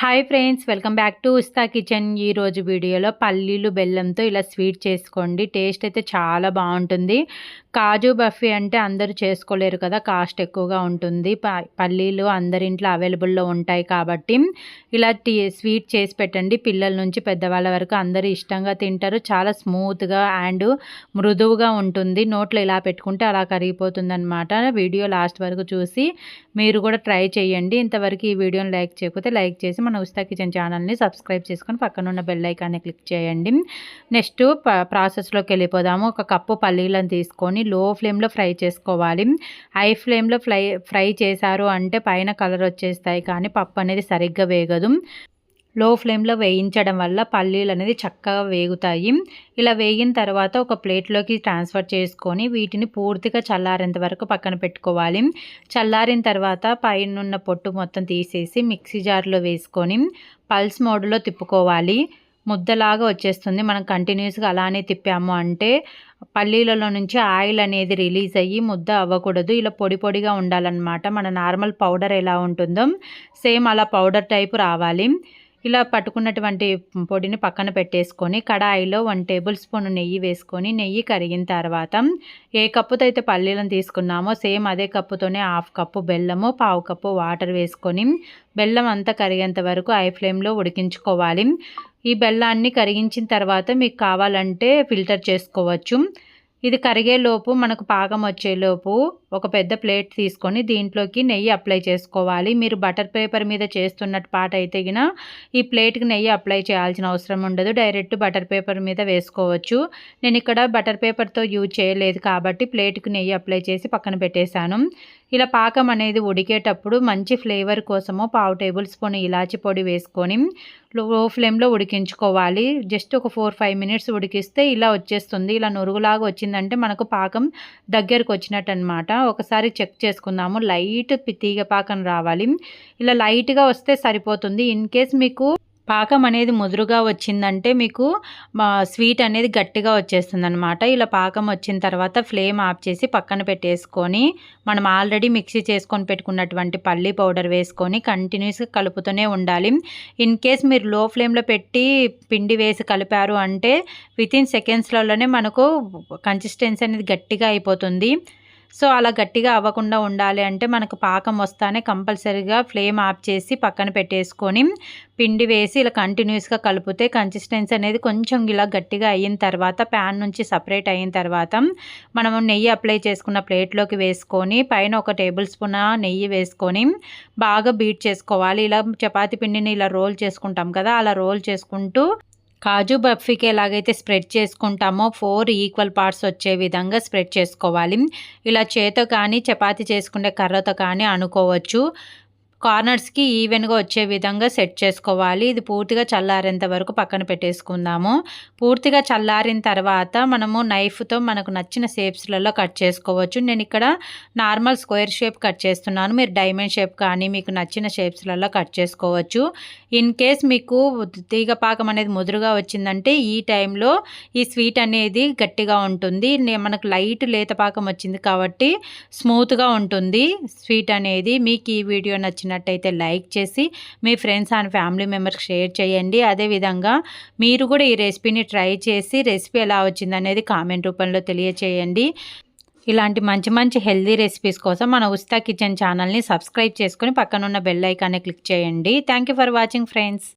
Hi friends welcome back to Usta kitchen ఈరోజు వీడియోలో పల్లీలు బెల్లంతో ఇలా స్వీట్ చేసుకోండి. టేస్ట్ అయితే చాలా బాగుంటుంది. కాజు బఫీ అంటే అందరూ చేసుకోలేరు కదా కాస్ట్ ఎక్కువగా ఉంటుంది. పల్లీలు అందరింట్లో అవైలబుల్లో ఉంటాయి కాబట్టి ఇలా టీ స్వీట్ చేసి పెట్టండి. పిల్లల నుంచి పెద్దవాళ్ళ వరకు అందరూ ఇష్టంగా తింటారు. చాలా స్మూత్గా అండ్ మృదువుగా ఉంటుంది. నోట్లో ఇలా పెట్టుకుంటే అలా కరిగిపోతుందనమాట వీడియో లాస్ట్ వరకు చూసి మీరు కూడా ట్రై చేయండి. ఇంతవరకు ఈ వీడియోని లైక్ చేయకపోతే లైక్ చేసి మన ఉస్తా కిచెన్ ఛానల్ని సబ్స్క్రైబ్ చేసుకొని పక్కన ఉన్న బెల్ ఐకాన్ని క్లిక్ చేయండి. నెక్స్ట్ ప్రాసెస్లోకి వెళ్ళిపోదాము. ఒక కప్పు పల్లీలను తీసుకొని లో ఫ్లేమ్లో ఫ్రై చేసుకోవాలి. హై ఫ్లేమ్లో ఫ్రై ఫ్రై చేశారు అంటే పైన కలర్ వచ్చేస్తాయి కానీ పప్పు అనేది సరిగ్గా వేగదు. లో ఫ్లేమ్లో వేయించడం వల్ల పల్లీలు అనేది చక్కగా వేగుతాయి. ఇలా వేగిన తర్వాత ఒక ప్లేట్లోకి ట్రాన్స్ఫర్ చేసుకొని వీటిని పూర్తిగా చల్లారేంత వరకు పక్కన పెట్టుకోవాలి. చల్లారిన తర్వాత పైనున్న పొట్టు మొత్తం తీసేసి మిక్సీ జార్లో వేసుకొని పల్స్ మోడ్లో తిప్పుకోవాలి. ముద్దలాగా వచ్చేస్తుంది. మనం కంటిన్యూస్గా అలానే తిప్పాము అంటే పల్లీలలో నుంచి ఆయిల్ అనేది రిలీజ్ అయ్యి ముద్ద అవ్వకూడదు. ఇలా పొడి పొడిగా ఉండాలన్నమాట. మన నార్మల్ పౌడర్ ఎలా ఉంటుందో సేమ్ అలా పౌడర్ టైపు రావాలి. ఇలా పట్టుకున్నటువంటి పొడిని పక్కన పెట్టేసుకొని కడాయిలో వన్ టేబుల్ స్పూన్ నెయ్యి వేసుకొని నెయ్యి కరిగిన తర్వాత ఏ కప్పుతో అయితే పల్లీలను తీసుకున్నామో సేమ్ అదే కప్పుతోనే హాఫ్ కప్పు బెల్లము పావు కప్పు వాటర్ వేసుకొని బెల్లం అంతా కరిగేంత వరకు ఐ ఫ్లేమ్లో ఉడికించుకోవాలి. ఈ బెల్లాన్ని కరిగించిన తర్వాత మీకు కావాలంటే ఫిల్టర్ చేసుకోవచ్చు. ఇది కరిగేలోపు మనకు పాకం వచ్చేలోపు ఒక పెద్ద ప్లేట్ తీసుకొని దీంట్లోకి నెయ్యి అప్లై చేసుకోవాలి. మీరు బటర్ పేపర్ మీద చేస్తున్నట్టు పాట అయితే గిన ఈ ప్లేట్కి నెయ్యి అప్లై చేయాల్సిన అవసరం ఉండదు. డైరెక్ట్ బటర్ పేపర్ మీద వేసుకోవచ్చు. నేను ఇక్కడ బటర్ పేపర్తో యూజ్ చేయలేదు కాబట్టి ప్లేట్కి నెయ్యి అప్లై చేసి పక్కన పెట్టేశాను. ఇలా పాకం అనేది ఉడికేటప్పుడు మంచి ఫ్లేవర్ కోసము పావు టేబుల్ స్పూన్ ఇలాచి పొడి వేసుకొని లో ఫ్లేమ్లో ఉడికించుకోవాలి. జస్ట్ ఒక ఫోర్ ఫైవ్ మినిట్స్ ఉడికిస్తే ఇలా వచ్చేస్తుంది. ఇలా నురుగులాగా వచ్చిందంటే మనకు పాకం దగ్గరకు వచ్చినట్టు అనమాట ఒకసారి చెక్ చేసుకుందాము. లైట్ తీగ పాకం రావాలి. ఇలా లైట్గా వస్తే సరిపోతుంది. ఇన్ కేస్ మీకు పాకం అనేది ముదురుగా వచ్చిందంటే మీకు స్వీట్ అనేది గట్టిగా వచ్చేస్తుంది అనమాట ఇలా పాకం వచ్చిన తర్వాత ఫ్లేమ్ ఆఫ్ చేసి పక్కన పెట్టేసుకొని మనం ఆల్రెడీ మిక్సీ చేసుకొని పెట్టుకున్నటువంటి పల్లీ పౌడర్ వేసుకొని కంటిన్యూస్గా కలుపుతూనే ఉండాలి. ఇన్ కేస్ మీరు లో ఫ్లేమ్లో పెట్టి పిండి వేసి కలిపారు అంటే వితిన్ సెకండ్స్లలోనే మనకు కన్సిస్టెన్సీ అనేది గట్టిగా అయిపోతుంది. సో అలా గట్టిగా అవ్వకుండా ఉండాలి అంటే మనకు పాకం వస్తానే కంపల్సరీగా ఫ్లేమ్ ఆఫ్ చేసి పక్కన పెట్టేసుకొని పిండి వేసి ఇలా కంటిన్యూస్గా కలిపితే కన్సిస్టెన్సీ అనేది కొంచెం ఇలా గట్టిగా అయిన తర్వాత ప్యాన్ నుంచి సపరేట్ అయిన తర్వాత మనము నెయ్యి అప్లై చేసుకున్న ప్లేట్లోకి వేసుకొని పైన ఒక టేబుల్ స్పూన్ నెయ్యి వేసుకొని బాగా బీట్ చేసుకోవాలి. ఇలా చపాతి పిండిని ఇలా రోల్ చేసుకుంటాం కదా అలా రోల్ చేసుకుంటూ కాజు బర్ఫీకి ఎలాగైతే స్ప్రెడ్ చేసుకుంటామో ఫోర్ ఈక్వల్ పార్ట్స్ వచ్చే విధంగా స్ప్రెడ్ చేసుకోవాలి. ఇలా చేతో కానీ చపాతి చేసుకునే కర్రతో కానీ అనుకోవచ్చు. కార్నర్స్కి ఈవెన్గా వచ్చే విధంగా సెట్ చేసుకోవాలి. ఇది పూర్తిగా చల్లారేంత వరకు పక్కన పెట్టేసుకుందాము. పూర్తిగా చల్లారిన తర్వాత మనము నైఫ్తో మనకు నచ్చిన షేప్స్లలో కట్ చేసుకోవచ్చు. నేను ఇక్కడ నార్మల్ స్క్వేర్ షేప్ కట్ చేస్తున్నాను. మీరు డైమండ్ షేప్ కానీ మీకు నచ్చిన షేప్స్లలో కట్ చేసుకోవచ్చు. ఇన్ కేస్ మీకు తీగపాకం అనేది ముదురుగా వచ్చిందంటే ఈ టైంలో ఈ స్వీట్ అనేది గట్టిగా ఉంటుంది. మనకు లైట్ లేత పాకం వచ్చింది కాబట్టి స్మూత్గా ఉంటుంది స్వీట్ అనేది. మీకు ఈ వీడియో నచ్చిన నచ్చినట్టయితే లైక్ చేసి మీ ఫ్రెండ్స్ అండ్ ఫ్యామిలీ మెంబర్స్కి షేర్ చేయండి. అదేవిధంగా మీరు కూడా ఈ రెసిపీని ట్రై చేసి రెసిపీ ఎలా వచ్చిందనేది కామెంట్ రూపంలో తెలియచేయండి. ఇలాంటి మంచి మంచి హెల్దీ రెసిపీస్ కోసం మన ఉస్తా కిచెన్ ఛానల్ని సబ్స్క్రైబ్ చేసుకుని పక్కనున్న బెల్ ఐకాన్ని క్లిక్ చేయండి. Thank for watching friends.